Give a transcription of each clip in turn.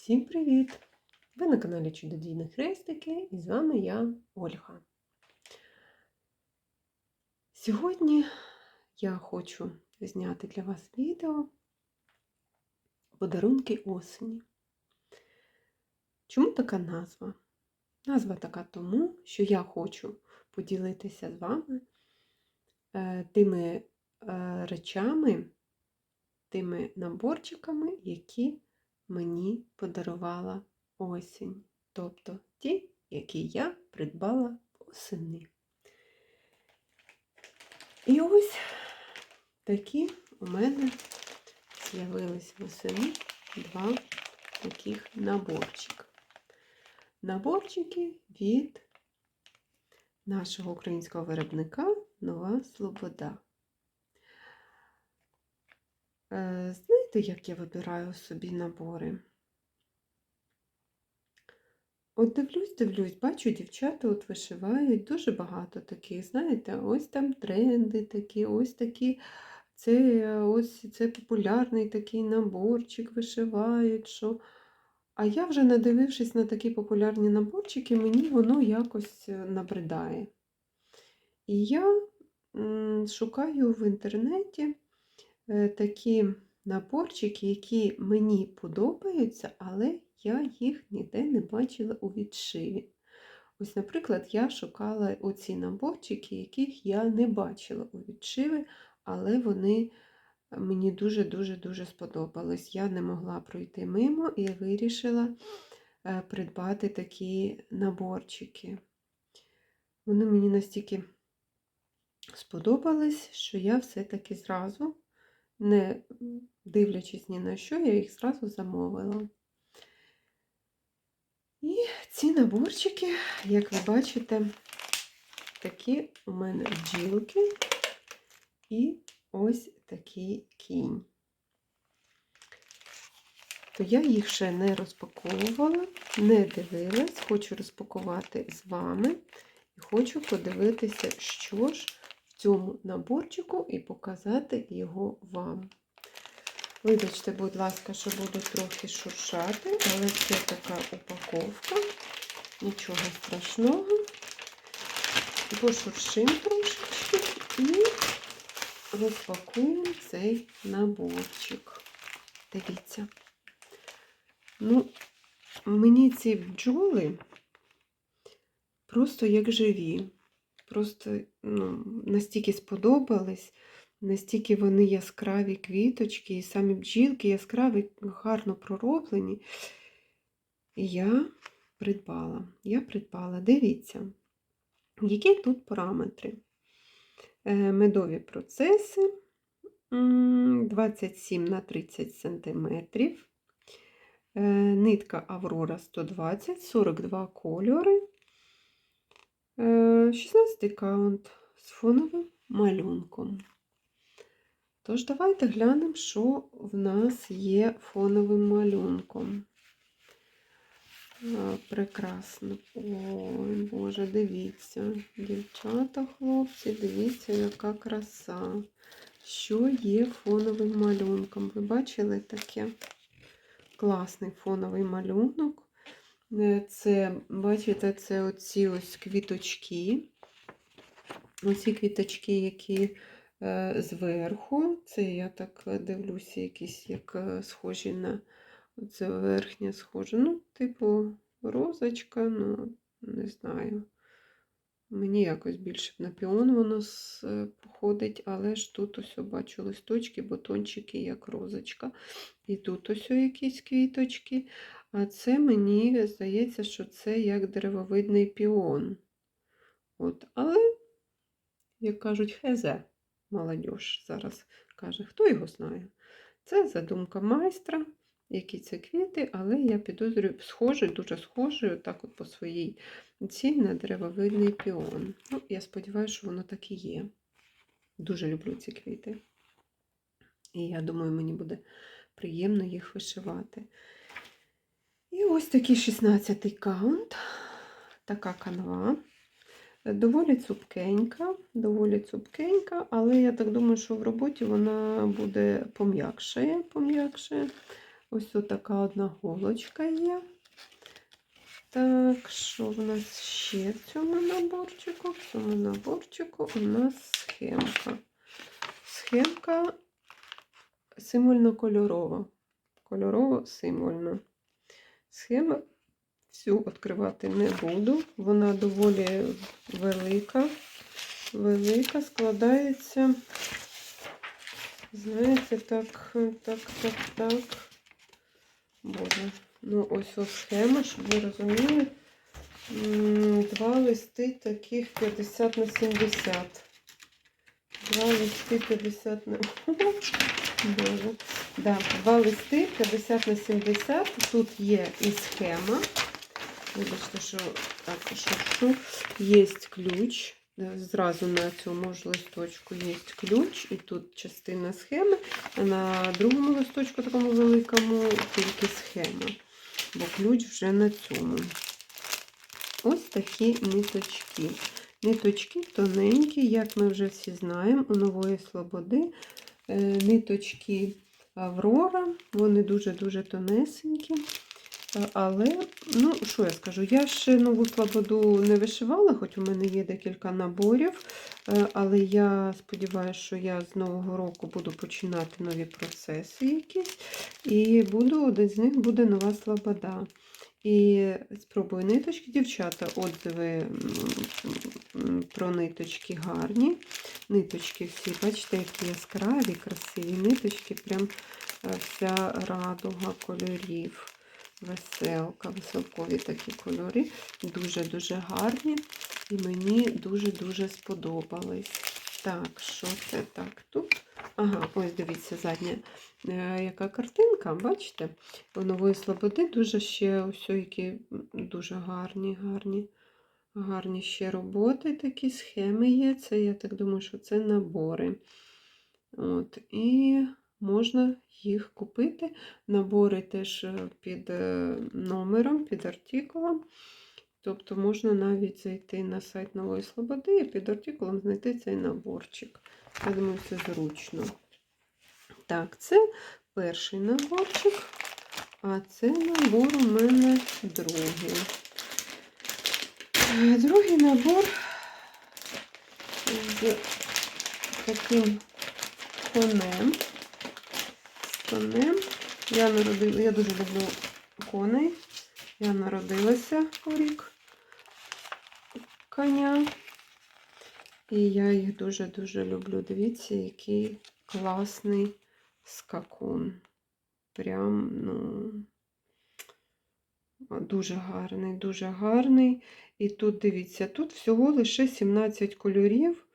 Всім привіт! Ви на каналі Чудодійні Хрестики і з вами я, Ольга. Сьогодні я хочу зняти для вас відео Подарунки осені. Чому така назва? Назва така тому, що я хочу поділитися з вами е, тими е, речами, тими наборчиками, які мені подарувала осінь. Тобто ті, які я придбала восени. І ось такі у мене з'явились восени два таких наборчика. Наборчики від нашого українського виробника Нова Слобода. Е, Знаєте, як я вибираю собі набори? От дивлюсь, дивлюсь, бачу, дівчата от вишивають дуже багато таких, знаєте, ось там тренди такі, ось такі, це ось це популярний такий наборчик вишивають. що... А я вже надивившись на такі популярні наборчики, мені воно якось е, набридає. І я шукаю в інтернеті е, такі наборчики, які мені подобаються, але я їх ніде не бачила у відшиві. Ось, наприклад, я шукала оці наборчики, яких я не бачила у відшиві, але вони мені дуже-дуже-дуже сподобались. Я не могла пройти мимо і вирішила е, придбати такі наборчики. Вони мені настільки сподобались, що я все-таки зразу, не дивлячись ні на що, я їх зразу замовила. І ці наборчики, як ви бачите, такі у мене бджілки і ось такий кінь. То я їх ще не розпаковувала, не дивилась, хочу розпакувати з вами і хочу подивитися, що ж цьому наборчику і показати його вам. Вибачте, будь ласка, що буду трохи шуршати, але це така упаковка, нічого страшного. Пошуршим трошечки і розпакуємо цей наборчик. Дивіться. Ну, мені ці бджоли просто як живі. Просто ну, настільки сподобались. Настільки вони яскраві квіточки, і самі бджілки яскраві, гарно пророблені. І я придбала. Я придбала, дивіться, які тут параметри. Е, медові процеси 27 на 30 см. Е, нитка Аврора 120, 42 кольори, 16 е, каунт з фоновим малюнком. Тож, давайте глянемо, що в нас є фоновим малюнком. Прекрасно. Ой, Боже, дивіться, дівчата, хлопці, дивіться, яка краса. Що є фоновим малюнком? Ви бачили таке? Класний фоновий малюнок. Е, це, бачите, це оці ось квіточки. Оці квіточки, які Е, зверху. Це я так дивлюся, якісь як е, схожі на це верхня схожа. Ну, типу, розочка, ну, не знаю. Мені якось більше на піон воно е, походить, але ж тут ось бачу листочки, бутончики, як розочка. І тут ось якісь квіточки. А це мені здається, що це як деревовидний піон. От, Але, як кажуть, хезе молодь зараз каже, хто його знає. Це задумка майстра, які це квіти, але я підозрюю, схожий, дуже схожий, отак от по своїй ці на деревовидний піон. Ну, Я сподіваюся, що воно так і є. Дуже люблю ці квіти. І я думаю, мені буде приємно їх вишивати. І ось такий 16-й каунт, така канва. Доволі цупкенька, доволі цупкенька, але я так думаю, що в роботі вона буде пом'якшає, пом'якшає. Ось така одна голочка є. Так, що в нас ще в цьому наборчику? В цьому наборчику у нас схемка. Схемка символьно-кольорова. Кольорово-символьно. Схема всю відкривати не буду. Вона доволі велика. Велика, складається, знаєте, так, так, так, так. Боже. Ну, ось ось схема, щоб ви розуміли. Два листи таких 50 на 70. Два листи 50 на. Да, два листи 50 на 70. Тут є і схема. Вибачте, що так, що. Є ключ. Зразу на цьому ж листочку є ключ, і тут частина схеми, а на другому листочку, такому великому, тільки схема, бо ключ вже на цьому. Ось такі ниточки. Ниточки тоненькі, як ми вже всі знаємо, у нової Слободи. Е, Ниточки Аврора, вони дуже-дуже тонесенькі. Е, Але, ну, що я скажу, я ще нову слободу не вишивала, хоч у мене є декілька наборів. Е, Але я сподіваюся, що я з нового року буду починати нові процеси якісь. І буду, один з них буде нова слобода. І спробую ниточки, дівчата, отзиви про ниточки гарні. Ниточки всі, бачите, які яскраві, красиві ниточки, прям е, вся радуга кольорів. Веселка, веселкові такі кольори. Дуже-дуже гарні. І мені дуже-дуже сподобались. Так, що це так тут? Ага, ось дивіться, задня е, яка картинка, бачите? У нової слободи дуже ще ось які дуже гарні, гарні, гарні ще роботи, такі схеми є. Це, я так думаю, що це набори. От, і можна їх купити. Набори теж е, під е, номером, під артикулом. Тобто можна навіть зайти на сайт Нової Слободи і під артикулом знайти цей наборчик. Я думаю, це зручно. Так, це перший наборчик, а це набор у мене другий. Е, Другий набор з таким конем. З конем. Я народила, я дуже люблю коней. Я народилася у рік коня. І я їх дуже-дуже люблю. Дивіться, який класний скакун. Прям, ну, дуже гарний, дуже гарний. І тут, дивіться, тут всього лише 17 кольорів.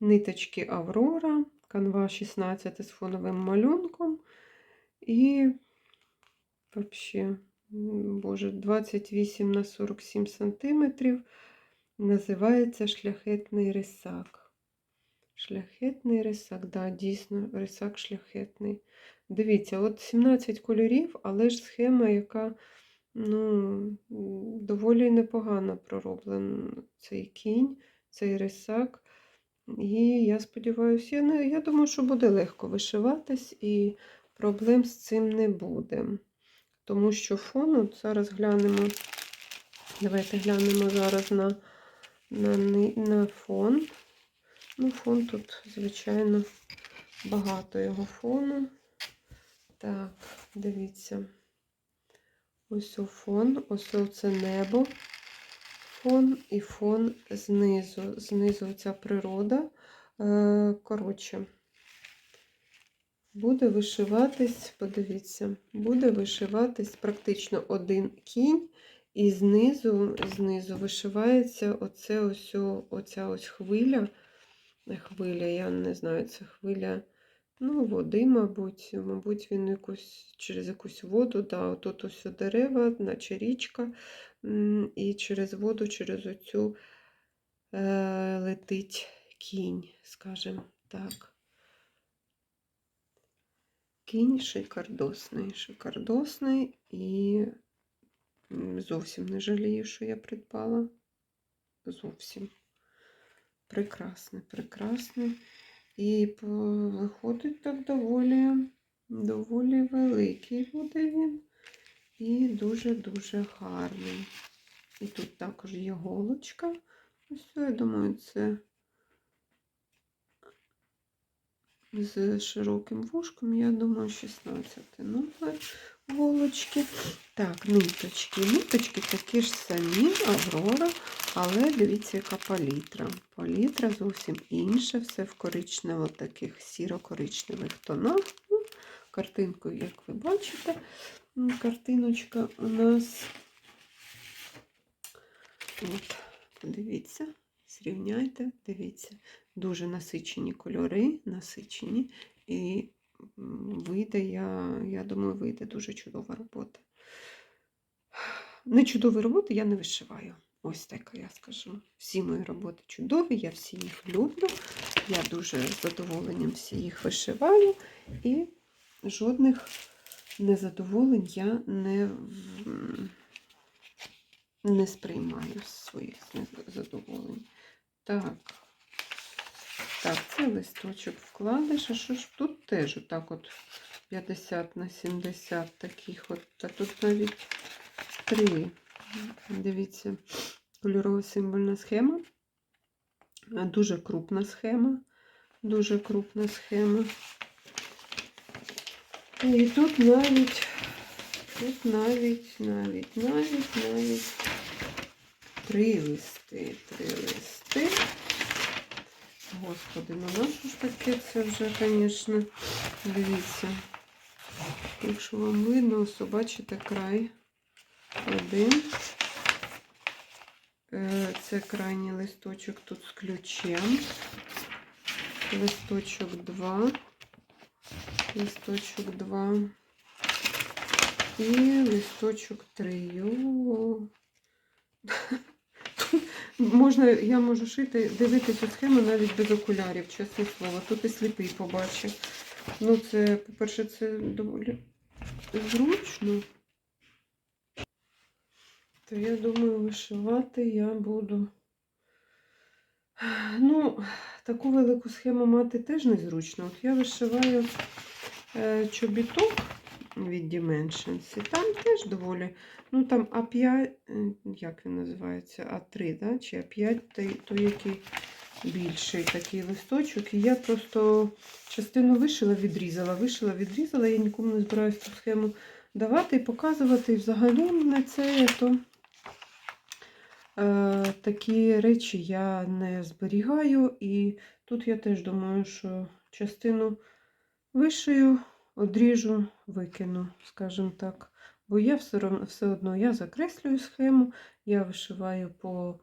Ниточки Аврора, канва 16 з фоновим малюнком. І взагалі, боже, 28 на 47 сантиметрів. Називається шляхетний рисак. Шляхетний рисак, да, дійсно, рисак шляхетний. Дивіться, от 17 кольорів, але ж схема, яка ну, доволі непогано пророблена. Цей кінь, цей рисак. І я сподіваюся, я, не, я думаю, що буде легко вишиватись і проблем з цим не буде. Тому що фон, от зараз глянемо, давайте глянемо зараз на, на, на фон. Ну, фон тут, звичайно, багато його фону. Так, дивіться. Ось у фон, ось це небо. Фон і фон знизу. Знизу ця природа. Е, Коротше, буде вишиватись, подивіться, буде вишиватись практично один кінь, і знизу, знизу вишивається оце ось, оця ось хвиля. Хвиля, я не знаю, це хвиля ну, води, мабуть. Мабуть, він якусь, через якусь воду, да, тут ось дерева, наче річка, і через воду, через оцю е, летить кінь, скажімо так. Кінь шикардосний, шикардосний і зовсім не жалію, що я придбала. Зовсім. Прекрасний, прекрасний. І виходить так доволі Доволі великий буде він. І дуже-дуже гарний. І тут також є голочка. Ось, я думаю, це з широким вушком, я думаю, 16 номер голочки. Так, ниточки. Ниточки такі ж самі, Аврора, але дивіться, яка палітра. Палітра зовсім інша, все в коричнево таких сіро-коричневих тонах. Ну, Картинку, як ви бачите, картиночка у нас. От, подивіться, зрівняйте, дивіться. Дуже насичені кольори, насичені. І вийде, я, я думаю, вийде дуже чудова робота. Не чудові роботи я не вишиваю. Ось так я скажу. Всі мої роботи чудові, я всі їх люблю. Я дуже з задоволенням всі їх вишиваю. І жодних незадоволень я не, не сприймаю своїх задоволень. Так. Так, це листочок вкладиш, а що ж тут теж отак от 50 на 70 таких от, та тут навіть три. Дивіться, кольорова символьна схема. Дуже крупна схема. Дуже крупна схема. І тут навіть, тут навіть, навіть, навіть, навіть три листи, три листи. Господи, ну на що ж таке це вже, звісно, дивіться. Якщо вам видно, бачите край один. Е, Це крайній листочок тут з ключем. Листочок 2. Листочок 2. І листочок 3. Йо. Можна, я можу шити, дивитися цю схему навіть без окулярів, чесне слово. Тут і сліпий побачив. Ну, це, по-перше, це доволі зручно. То я думаю, вишивати я буду. Ну, таку велику схему мати теж незручно. От я вишиваю е, чобіток від Dimensions, і там теж доволі. Ну там А5, е, як він називається, А3, да? чи А5, той, який більший такий листочок. І я просто частину вишила, відрізала, вишила, відрізала. Я нікому не збираюся цю схему давати і показувати. І взагалі на це то. Е, такі речі я не зберігаю, і тут я теж думаю, що частину вишию, одріжу, викину, скажімо так. Бо я все, рав- все одно я закреслюю схему, я вишиваю по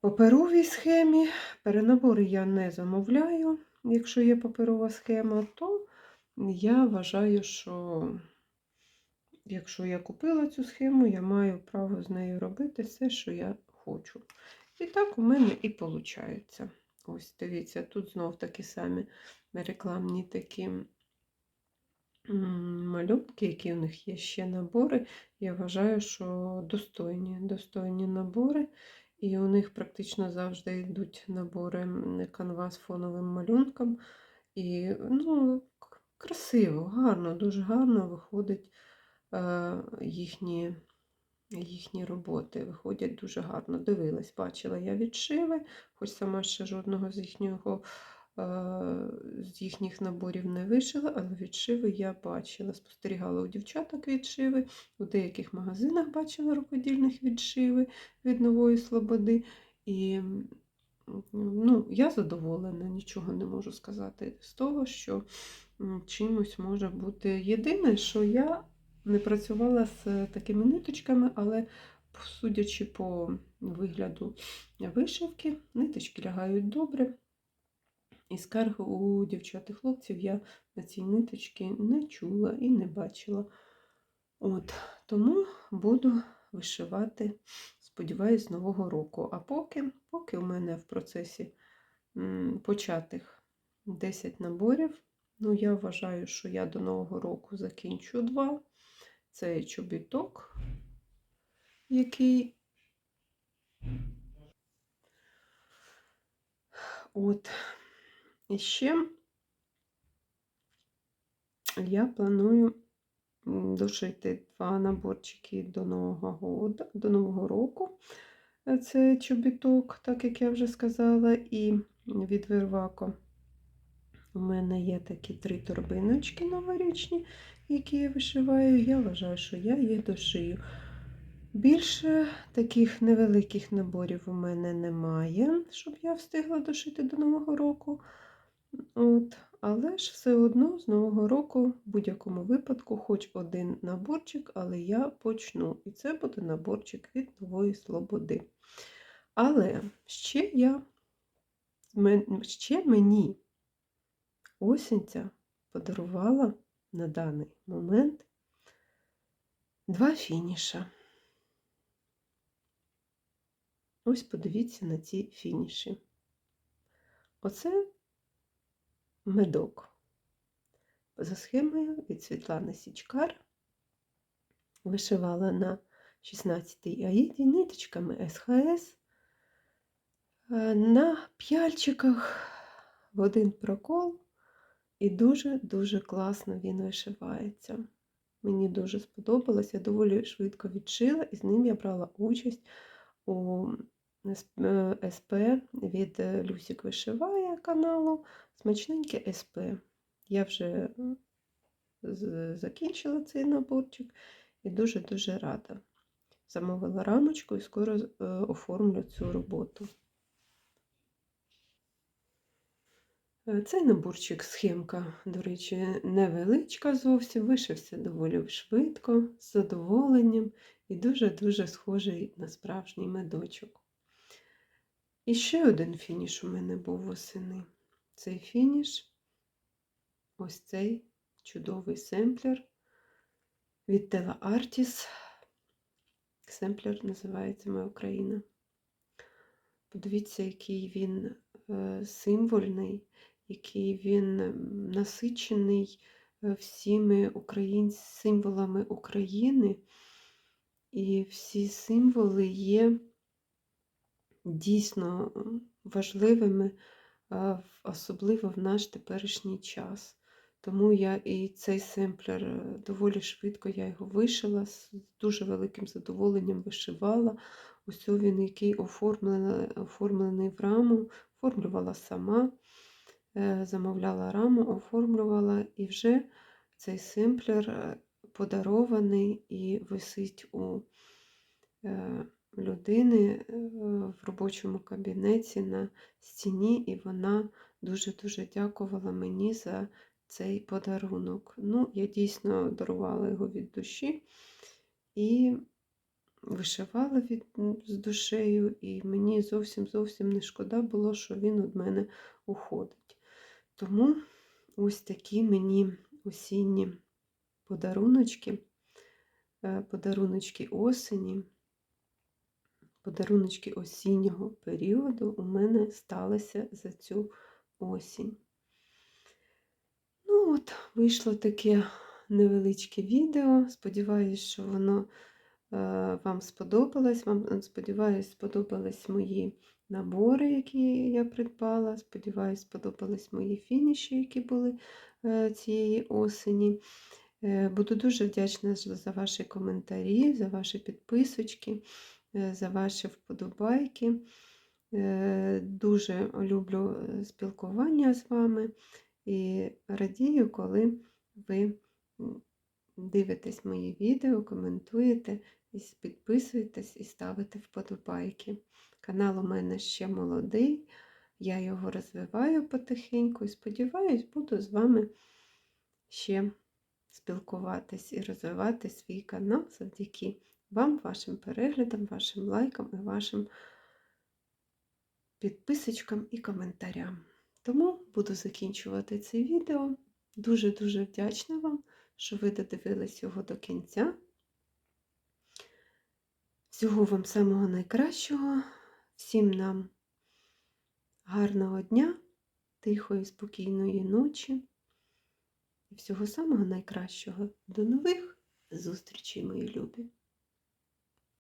паперовій схемі. Перенабори я не замовляю. Якщо є паперова схема, то я вважаю, що якщо я купила цю схему, я маю право з нею робити все, що я хочу. І так у мене і виходить. Ось, дивіться, тут знов такі самі рекламні такі малюнки, які у них є ще набори. Я вважаю, що достойні, достойні набори. І у них практично завжди йдуть набори канва з фоновим малюнком. І ну, красиво, гарно, дуже гарно виходить е, їхні, їхні роботи. Виходять дуже гарно. Дивилась, бачила я відшиви, хоч сама ще жодного з їхнього. Е, З їхніх наборів не вишила, але відшиви я бачила. Спостерігала у дівчаток відшиви, у деяких магазинах бачила рукодільних відшиви від нової слободи. І ну, я задоволена, нічого не можу сказати з того, що чимось може бути. Єдине, що я не працювала з такими ниточками, але судячи по вигляду вишивки, ниточки лягають добре. І скарг у дівчат і хлопців я на ці ниточки не чула і не бачила. От, тому буду вишивати, сподіваюсь, з Нового року. А поки, поки у мене в процесі початих 10 наборів, ну я вважаю, що я до Нового року закінчу два. Це чобіток, який. От. І ще я планую дошити два наборчики до Нового до Нового року. Е, Це чобіток, так як я вже сказала, і від Вервако. У мене є такі три торбиночки новорічні, які я вишиваю. Я вважаю, що я їх дошию. Більше таких невеликих наборів у мене немає, щоб я встигла дошити до Нового року. От. Але ж все одно з Нового року, в будь-якому випадку, хоч один наборчик, але я почну. І це буде наборчик від Нової Слободи. Але ще я ще мені осінця подарувала на даний момент два фініша. Ось подивіться на ці фініші. Оце медок. За схемою від Світлани Січкар вишивала на 16-й аїді ниточками СХС е, на п'яльчиках в один прокол, і дуже-дуже класно він вишивається. Мені дуже сподобалось, я доволі швидко відшила, і з ним я брала участь у СП від е, Люсік Вишиває каналу Смачненьке СП. Я вже закінчила цей наборчик і дуже-дуже рада. Замовила рамочку і скоро е, оформлю цю роботу. Е, Цей наборчик схемка, до речі, невеличка зовсім, вишився доволі швидко, з задоволенням і дуже-дуже схожий на справжній медочок. І ще один фініш у мене був восени. Цей фініш, ось цей чудовий семплер від Tela Artis. Семплер називається Моя Україна. Подивіться, який він е, символьний, який він насичений е, всіми україн... символами України. І всі символи є дійсно важливими, особливо в наш теперішній час. Тому я і цей семплер е, доволі швидко я його вишила, з дуже великим задоволенням вишивала. Ось він, який оформлений, оформлений в раму, оформлювала сама, е, замовляла раму, оформлювала, і вже цей семплер е, подарований і висить у людини е, в робочому кабінеті на стіні, і вона дуже-дуже дякувала мені за цей подарунок. Ну, я дійсно дарувала його від душі і вишивала від, з душею, і мені зовсім зовсім не шкода було, що він від мене уходить. Тому ось такі мені осінні подаруночки, е, подаруночки осені, подаруночки осіннього періоду у мене сталися за цю осінь. Ну от, вийшло таке невеличке відео. Сподіваюсь, що воно е, вам сподобалось. Вам, е, сподіваюсь, сподобались мої набори, які я придбала. Сподіваюсь, сподобались мої фініші, які були е, цієї осені. Буду дуже вдячна за ваші коментарі, за ваші підписочки, за ваші вподобайки. Е, Дуже люблю е, спілкування з вами і радію, коли ви дивитесь мої відео, коментуєте, підписуєтесь і ставите вподобайки. Канал у мене ще молодий, я його розвиваю потихеньку і сподіваюсь, буду з вами ще спілкуватись і розвивати свій канал завдяки вам, вашим переглядам, вашим лайкам і вашим підписочкам і коментарям. Тому буду закінчувати це відео. Дуже-дуже вдячна вам, що ви додивились його до кінця. Всього вам самого найкращого, всім нам гарного дня, тихої, спокійної ночі і всього самого найкращого. До нових зустрічей, мої любі!